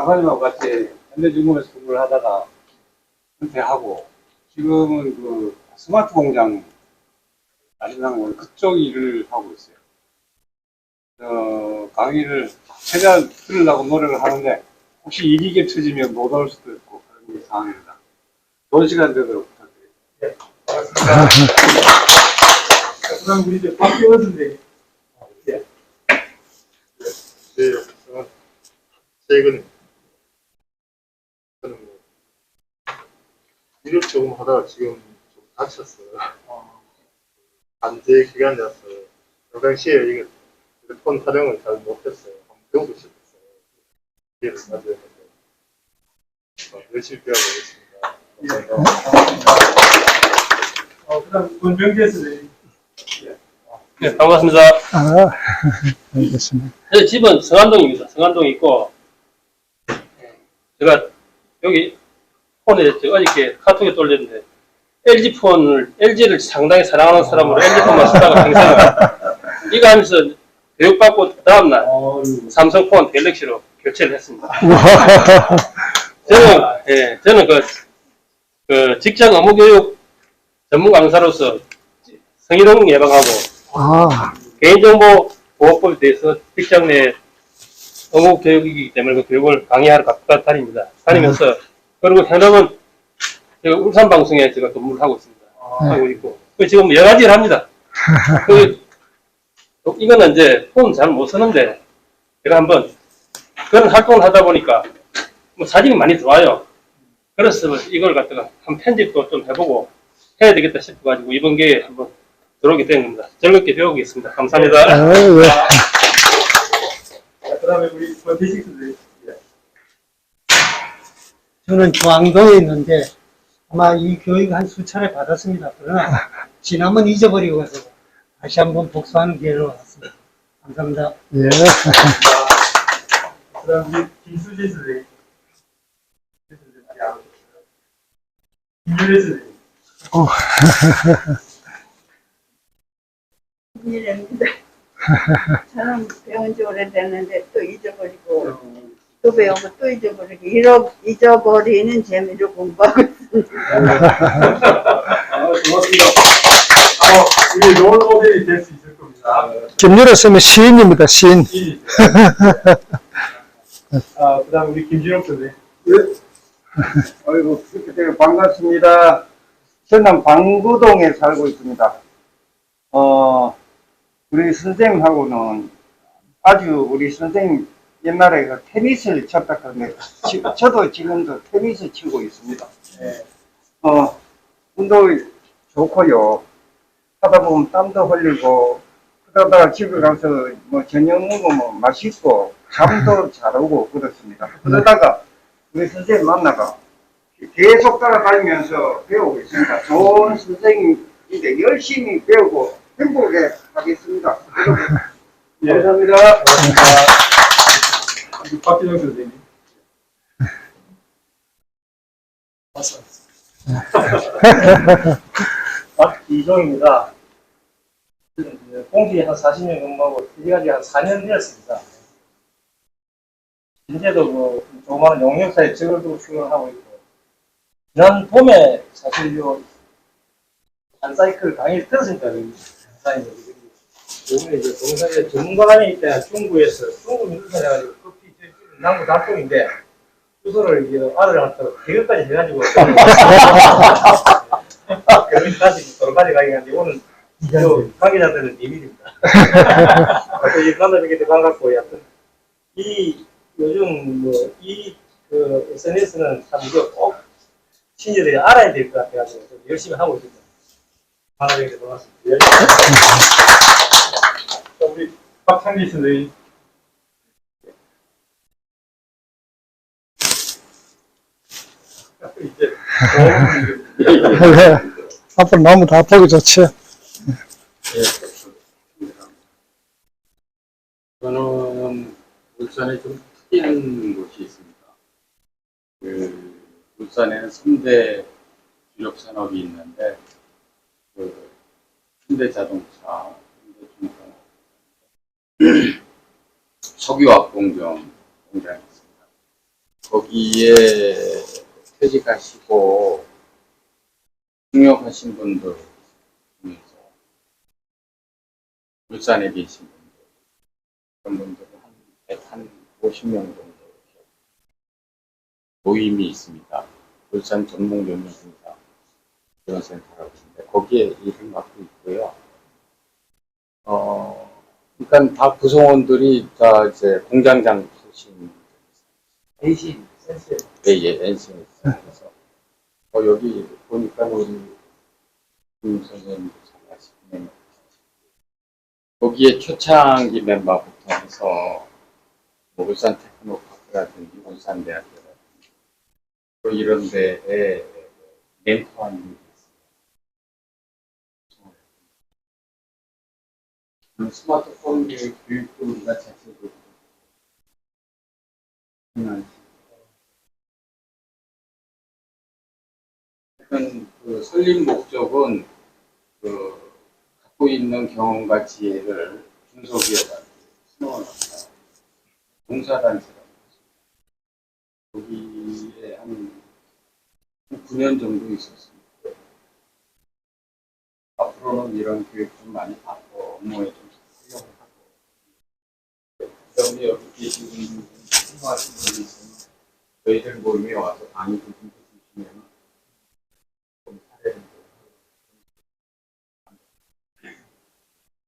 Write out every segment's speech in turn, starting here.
강사님하고 같이 현대중공에서 근무를 하다가 은퇴하고 지금은 그 스마트 공장 아시나고 그쪽 일을 하고 있어요. 어, 강의를 최대한 들으려고 노력을 하는데 혹시 일이 겹쳐지면 못 올 수도 있고 그런 상황입니다. 좋은 시간 되도록 부탁드립니다. 그다음 우리 이제 박기원 선생님. 예. 네, 저는 최근 저는 뭐 일을 조금 하다가 지금 좀 다쳤어요. 반제 기간이라서 그 당시에 이게 폰 촬영을 잘 못했어요. 한번 배우고 싶었어요. 기회를 가져야겠어요. 어, 열심히 배워보겠습니다. 감사합니다. 어, 그다음 권병재 선생님. 네, 반갑습니다. 아, 알겠습니다. 제 집은 성안동입니다. 성안동에 있고, 제가 여기 폰에 저 어저께 카톡에 돌렸는데, LG 폰을, LG를 상당히 사랑하는 사람으로 LG 폰만 쓰다가 평생 이거 하면서 교육받고 그 다음날 어유. 삼성폰 갤럭시로 교체를 했습니다. 저는, 예, 저는 그, 그 직장 업무 교육 전문 강사로서 성희롱 예방하고 아, 개인정보 보호법에 대해서 직장 내 업무 교육이기 때문에 그 교육을 강의하러 각각 다닙니다. 다니면서 그리고 현업은 제가 울산 방송에 제가 근무를 하고 있습니다. 하고 있고 그 지금 여러 가지를 합니다. 그 이거는 이제 폰 잘 못 쓰는데 제가 한번 그런 활동을 하다 보니까 뭐 사진이 많이 좋아요. 그래서 이걸 갖다가 한 편집도 좀 해보고 해야 되겠다 싶어가지고 이번 기회에 한번 들어오게 된 겁니다. 즐겁게 배우겠습니다. 감사합니다. 아, 예. 자, 그다음에 우리 선생님. 예. 저는 중앙동에 있는데 아마 이 교육 한 수차례 받았습니다. 그러나 지난번 잊어버리고 가서 다시 한번 복수하는 기회를 얻었습니다. 감사합니다. 예. 그다음 김수진 선생님. 김준혜 선생님. 저는 배운 지 오래됐는데 또 잊어버리고 또 배우고 또 잊어버리고 잃어, 잊어버리는 재미로 공부하고 있습니다. 아, 고맙습니다. 어, 우리 롤 모델이 될 수 있을 겁니다. 김유라 쌤은 시인입니다, 시인. 이. 아, 그 다음 우리 김진욱 선생님. 아이고, 그때 반갑습니다. 저는 방구동에 살고 있습니다. 어, 우리 선생님하고는 아주 우리 선생님 옛날에 그 테니스를 쳤다 그러는데, 지- 저도 지금도 테니스 치고 있습니다. 네. 어, 운동 좋고요. 하다 보면 땀도 흘리고, 그러다가 집에 가서 뭐 저녁 먹으면 맛있고, 잠도 잘 오고 그렇습니다. 그러다가 우리 선생님 만나가 계속 따라다니면서 배우고 있습니다. 좋은 선생님인데 열심히 배우고 행복하게 하겠습니다. 여러분, 예. 감사합니다. 박 기정 선생님. 박이종입니다. 공기에 한 40년 근무하고 퇴직하지 한 4년 되었습니다. 현재도 뭐 조그마한 용역사에 적을 두고 출근하고 있고 지난 봄에 사실 요 한사이클 강의를 들었습니다. 강사님들. 요번에 이제 동사에 전문가관이 있다 중구에서 중구 민주사 해가지고 커피 남부 단통인데 주소를 이제 아들을 갖다가 대교까지 해가지고 여기까지 도로까지 가게 하는데 오늘 요 관계자들은 비밀입니다. 그래서 이 만나뵙게 반갑고 하여튼 이 요즘 뭐이 그 SNS는 참 이거 꼭 시니어들이 알아야 될 것 같아가지고 좀 열심히 하고 있습니다. 만나뵙게 반갑습니다. 예. 자, 우리 박창기 선생님. 이제 예. 앞으로 너무 다 보기 좋지. 저는 울산에 좀 특이한 곳이 있습니다. 그 울산에는 3대 주력 산업이 있는데 그 현대 자동차, 현대중공업, 석유화학 공정 공장이 있습니다. 거기에 퇴직하시고 중역하신 분들 중에서 울산에 계신 분들 그런 분들은 한, 한 50명 정도 모임이 있습니다. 울산 전북연맹공사 지원센터라고 있는데 거기에 일을 맡고 있고요. 어, 그러니까 다 구성원들이 다 이제 공장장 출신 대신 센스 예, 예, NC 에서 어, 여기 보니까 우리 김 선생님도 참여하시네. 거기에 초창기 멤버부터 해서 뭐 울산 테크노파크라든지 울산대학교라든지 또 이런 데에 멘토한 분이 있어요. 스마트폰 교육도 우리가 자체적으로 하 나 일단 그 설립 목적은 그 갖고 있는 경험과 지혜를 중소기업한테 수놓아놓는 봉사단체라고 있습니다. 거기에 한 9년 정도 있었습니다. 앞으로는 이런 교육 좀 많이 받고 업무에 좀 활용을 하고 그다음에 여기 계신 분들 생각하시는 분이 있으면 저희들 모임에 와서 강의 좀 해주시면 좀 사례를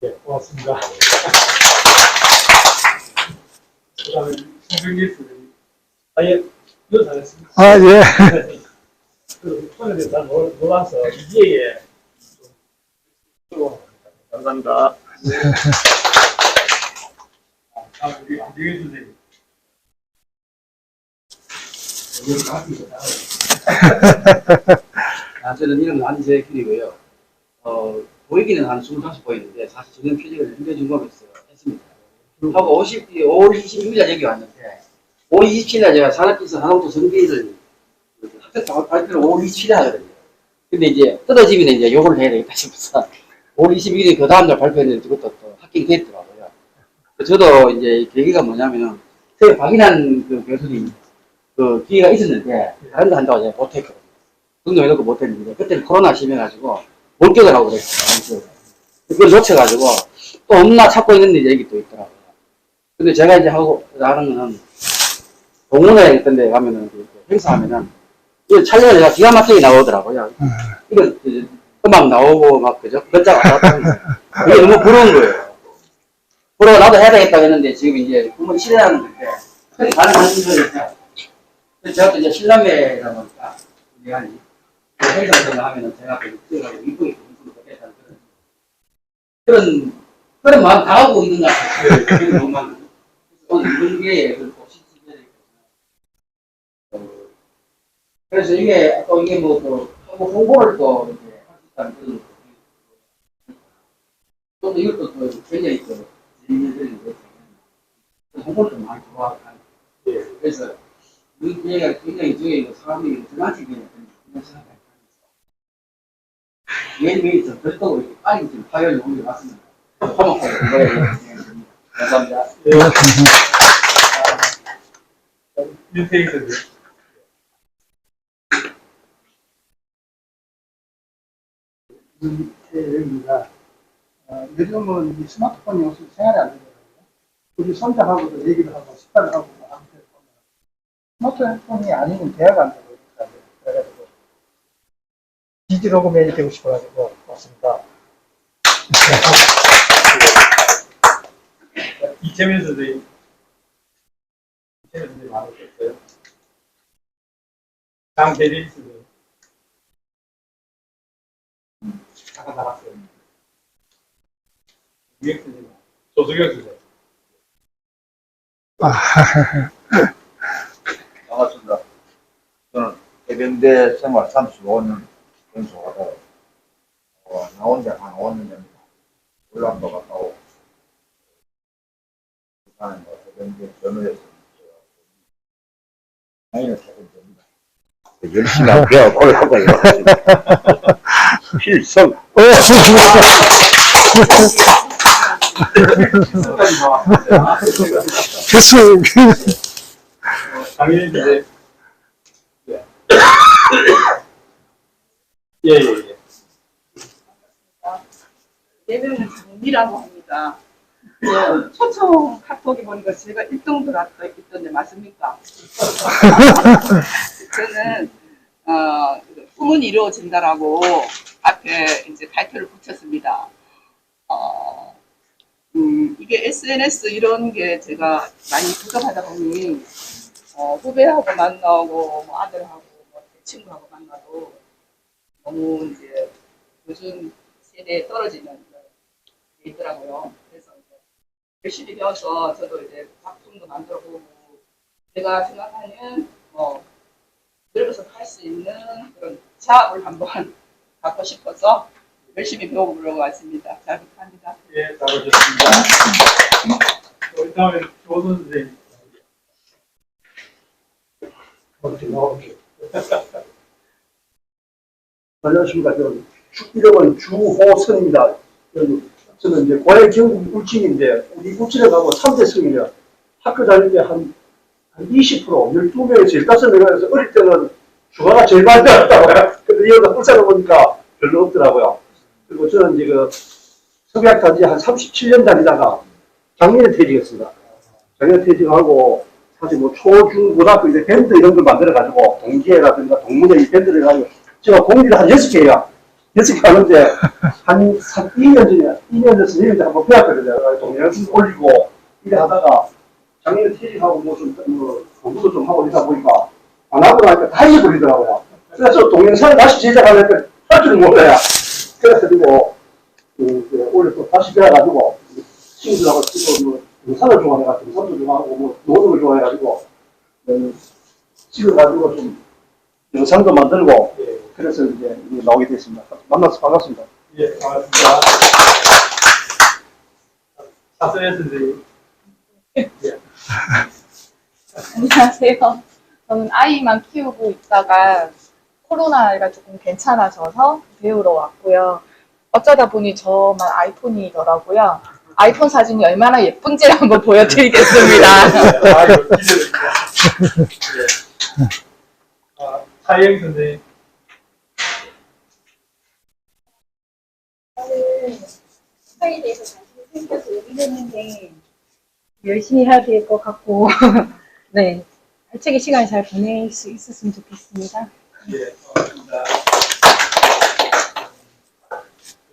네, 고맙습니다. 그 다음에 송승기 선생님. 아 예, 이거 잘했습니다. 아, 예. 그 폰에 대해서 잘 몰- 몰라서 이해에 좀 감사합니다. 아, 우리 선생님. 아, 저는 이름 안재길이고요. 어, 보이기는 한 25 보이는데, 사실 저는 표정을 현대중공업에서 했습니다. 하고 50, 5월 26일 날 여기 왔는데, 5월 27일 날 제가 산업기술 하나부터 전기를 학교 다- 발표를 5월 27일 에 하거든요. 근데 이제 떨어지면 이제 욕을 해야 되겠다 싶어서 5월 22일에 그 다음날 발표했는데 그것도 또 합격이 됐더라고요. 저도 이제 계기가 뭐냐면은, 제가 박인환 그 교수님 그 기회가 있었는데, 다른 거 한다고 제가 못했거든요. 등록 해놓고 못했는데 그때는 코로나 심해가지고 몰격을 하고 그랬어요. 그걸 놓쳐가지고 또 없나 찾고 있는데 얘기 또 있더라고요. 근데 제가 이제 하고 하는 거는 동문회 같은 데 가면은 그 행사하면은 이 촬영을 내가 기가 막히게 나오더라고요. 그 음악 나오고 막 그죠? 글자가 거예요. 이게 너무 부러운 거예요. 부러워 나도 해야 되겠다 했는데 지금 이제 부모님 실례하는 건데 가능한 거니까 그래서 제가 또 이제 신남매다 보니까 우리 이 행사를 하면은 제가 그 뛰어가지고 이쁘게 웃음을 겠다는 그런 그런 그런 마음 다 하고 있는 것 같아요. 그런 마음만. 오늘 이런 게꼭 시키게 어, 그래서 이게 또 이게 뭐또 홍보를 또 이제 할 수 있다는 그런 또 이것도 또 굉장히 또 재미있는 일인 것 같아요. 홍보를 좀 많이 좋아하고 예. 그래서 이 기회가 굉장히 그냥 그런 생 좀 별도로 이렇게 빨리 좀 파열을 올려왔습니다. 화목하게 공부해야 되겠습니다. 감사합니다. 선생님. 여기가 어, 요즘은 이 스마트폰이 없으면 생활이 안 되거든요. 우리 손자하고도 얘기를 하고 식사를 하고 뭐 보면 스마트폰이 아니면 대화가 안 되고 그러니까 그래가지고 디지로그맨이 되고 싶어가지고 왔습니다. 이채민 선생님. 이채민 선생님 많으셨어요? 장대리 선생님. 잠깐 나갔어요. 유혁 선생님. 조수경 선생님. 반갑습니다. 저는 해병대 생활 35년 연수하고 어, 나온 지한 5년 됩니다. 울란도 갔다 오고. 부산에 뭐 해병대 전우에서 당연히 조금 됩니다. 열심히 하고 배워 고려하고 이거 필성. 교수, 당연히 이제 예. 예, 예, 예. 예명은 정미라고 합니다. 예, 초청 카톡에 보니까 제가 1등 들어왔다 있던데 맞습니까? 저는 어, 꿈은 이루어진다라고 앞에 이제 타이틀을 붙였습니다. 어, 음, 이게 SNS 이런 게 제가 많이 부족하다 보니 어, 후배하고 만나고 뭐 아들하고 뭐 친구하고 만나도 너무 이제 요즘 세대에 떨어지는 게 있더라고요. 그래서 이제 열심히 배워서 저도 이제 작품도 만들어 보고 제가 생각하는 뭐 넓어서 할 수 있는 그런 자업을 한번 갖고 싶어서 열심히 배워보려고 왔습니다. 잘 부탁합니다. 예, 잘하셨습니다. 우리 다음에 조선 선생님. 어떻게 나올게요. 안녕하십니까. 이름은 주호선입니다. 저는, 이제 고향 경북 울진인데, 우리 울진에 가면 3대 성이면 학교 다닐 때 한, 한 20%, 12명에서 15명에서 어릴 때는 주가가 제일 많이 나왔다고요. 근데 여기가 울산에 보니까 별로 없더라고요. 그리고 저는 이제 그 석약까지 한 37년 다니다가 작년에 퇴직했습니다. 작년에 퇴직하고 사실 뭐 초, 중, 고등학교 이제 밴드 이런 걸 만들어가지고 동기회라든가 동문회 이 밴드를 해가지고 제가 공기를 한 6개예요. 6개 하는데 한 2년 전에, 2년 전에 선생님한테 한번 배웠거든요. 동영상 올리고 이래 하다가 작년에 퇴직하고 뭐 좀 뭐 공부도 좀 하고 이러다 보니까 안 하고 나니까 다 잊어버리더라고요. 그래서 동영상을 다시 제작하려니까 할 줄은 몰라요. 그래서 그리고 그, 그 올해 또 다시 배워가지고 친구들하고 지금 뭐 등산을 좋아해가지고 등산도 좋아하고 뭐 노동을 좋아해가지고 음, 찍어가지고 좀 영상도 만들고 그래서 이제 나오게 됐습니다. 만나서 반갑습니다. 예, 반갑습니다. 사선의 선생님. 안녕하세요. 저는 아이만 키우고 있다가 코로나가 조금 괜찮아져서 배우러 왔고요. 어쩌다 보니 저만 아이폰이더라고요. 아이폰 사진이 얼마나 예쁜지 한번 보여드리겠습니다. 아. 예. 아, 차이영 선생님. 저는 스파에 대해서 관심이 생겨서 했는데 열심히 해야 될 것 같고 네 알차게 시간을 잘 보낼 수 있었으면 좋겠습니다. 예.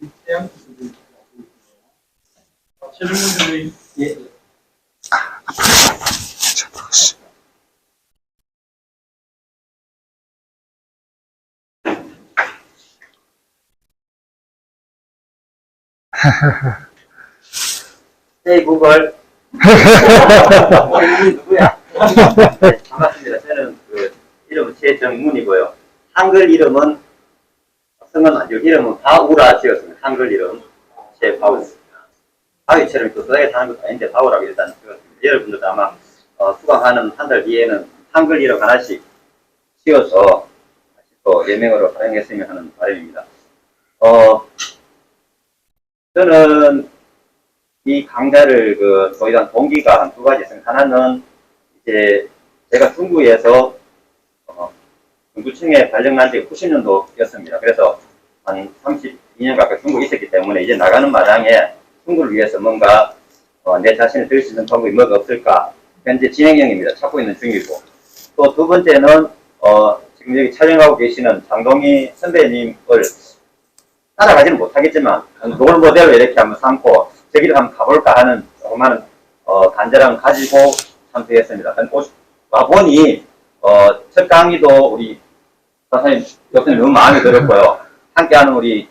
우리 태양 선생님. 아. 예. 네, 구글. 어, 이름이 누구야? 네, 반갑습니다. 저는 그 이름은 최정문이고요. 한글 이름은 성은 아니고 이름은 바우라 지었습니다. 한글 이름 최바우. 바위처럼 또다게 사는 것도 아닌데 바우라고 일단 지었습니다. 여러분들도 아마 어, 수강하는 한 달 뒤에는 한글 이름 하나씩 지어서 또 예명으로 사용했으면 하는 바람입니다. 어, 저는 이 강좌를 그 저희단 동기가 한 두 가지 있습니다. 하나는 이제 제가 중구에서 어, 중구청에 발령난 지 90년도였습니다. 그래서 한 32년 가까이 중국에 있었기 때문에 이제 나가는 마당에 중구를 위해서 뭔가 어, 내 자신을 드릴 수 있는 방법이 뭐가 없을까 현재 진행형입니다. 찾고 있는 중이고 또 두 번째는 어, 지금 여기 촬영하고 계시는 장동희 선배님을 따라가지는 못하겠지만 롤 모델로 이렇게 한번 삼고 저기를 한번 가볼까 하는 조그마한 어, 간절함 가지고 참석했습니다. 와보니 어, 첫 강의도 우리 선생님 역시 너무 마음에 들었고요. 함께하는 우리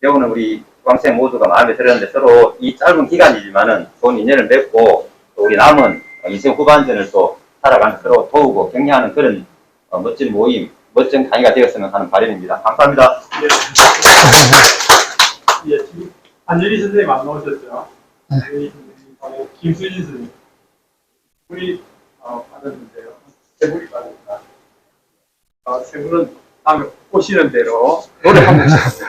배우는 우리 수강생 모두가 마음에 들었는데 서로 이 짧은 기간이지만은 좋은 인연을 맺고 또 우리 남은 인생 후반전을 또 살아가는 서로 도우고 격려하는 그런 어, 멋진 모임, 멋진 강의가 되었으면 하는 바람입니다. 감사합니다. 예, 지금 안예리 선생님 안 나오셨죠? 선생님하고 김수진 선생님. 우리 어, 받았는데요. 세 분이 받았다. 어, 세 분은 다음에 오시는 대로 노래 한 곡씩.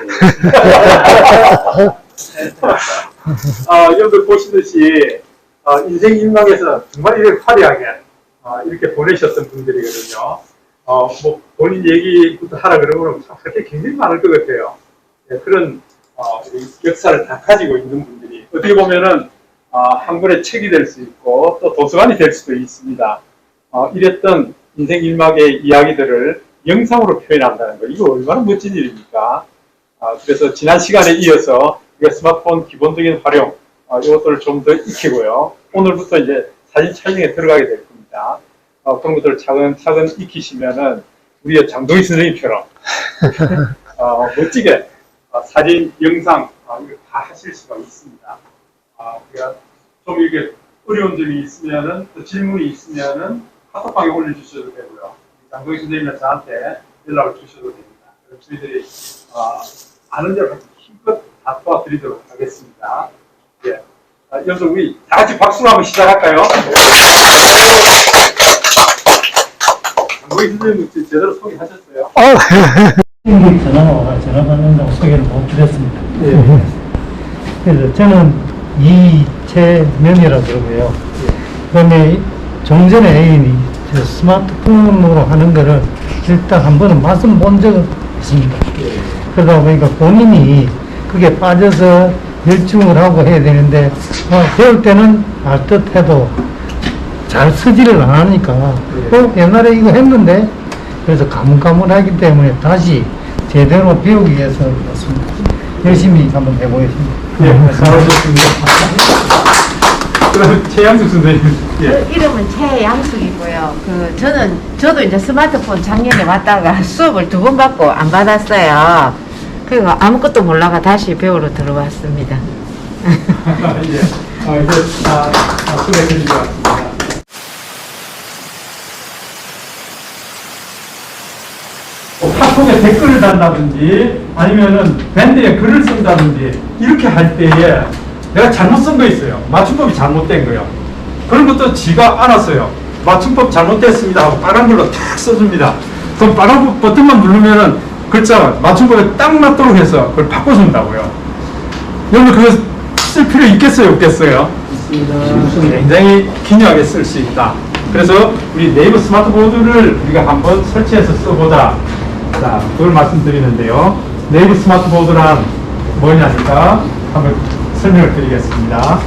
아, 여러분들 보시듯이 어, 인생 인망에서 정말 이렇게 화려하게 어, 이렇게 보내셨던 분들이거든요. 어, 뭐 본인 얘기부터 하라 그러면 그렇게 굉장히 많을 것 같아요. 예, 그런 어, 이 역사를 다 가지고 있는 분들이 어떻게 보면은 어, 한 권의 책이 될 수 있고 또 도서관이 될 수도 있습니다. 어, 이랬던 인생 일막의 이야기들을 영상으로 표현한다는 거 이거 얼마나 멋진 일입니까? 아, 그래서 지난 시간에 이어서 스마트폰 기본적인 활용 어, 이것들을 좀 더 익히고요. 오늘부터 이제 사진 촬영에 들어가게 될 겁니다. 어, 그런 것들을 차근차근 익히시면은 우리의 장동희 선생님처럼 어, 멋지게 어, 사진, 영상 어, 이거 다 하실 수가 있습니다. 아, 우리가 좀 이렇게 어려운 점이 있으면은 또 질문이 있으면은 카톡방에 올려주셔도 되고요. 장동희 선생님이나 저한테 연락을 주셔도 됩니다. 그럼 저희들이 어, 아는 대로 힘껏 다 도와드리도록 하겠습니다. 예. 아, 여기서 우리 다 같이 박수로 한번 시작할까요? 선생님 제대로 소개하셨어요? 전화와 전화 받는다고 소개를 못 드렸습니다. 그래서 저는 이채명이라 그러고요. 그다음에 정전에 애인이 저 스마트폰으로 하는 거를 일단 한 번은 맛은 본 적은 있습니다. 그러다 보니까 본인이 그게 빠져서 열중을 하고 해야 되는데 어, 배울 때는 알듯 해도 잘 쓰지를 안 하니까 어, 옛날에 이거 했는데 그래서 가물가물하기 때문에 다시 제대로 배우기 위해서 왔습니다. 열심히 한번 해보겠습니다. 예, 잘하셨습니다. 그다음 최양숙 선생님. 예. 저 이름은 최양숙이고요. 그 저는 저도 이제 스마트폰 작년에 왔다가 수업을 두 번 받고 안 받았어요. 그리고 아무것도 몰라가 다시 배우러 들어왔습니다. 예. 아, 이제 다, 다 같습니다. 뭐 카 톡에 댓글을 단다든지 아니면은 밴드에 글을 쓴다든지 이렇게 할 때에 내가 잘못 쓴 거 있어요. 맞춤법이 잘못된 거요. 그런 것도 지가 알았어요. 맞춤법 잘못됐습니다 하고 빨간 글로 탁 써줍니다. 그럼 빨간 버튼만 누르면은 글자가 맞춤법에 딱 맞도록 해서 그걸 바꿔준다고요. 여러분 그거 쓸 필요 있겠어요, 없겠어요? 굉장히 기묘하게 쓸 수 있다. 그래서 우리 네이버 스마트보드를 우리가 한번 설치해서 써보자. 자, 그걸 말씀드리는데요. 네이버 스마트 보드란 뭐냐니까 한번 설명을 드리겠습니다.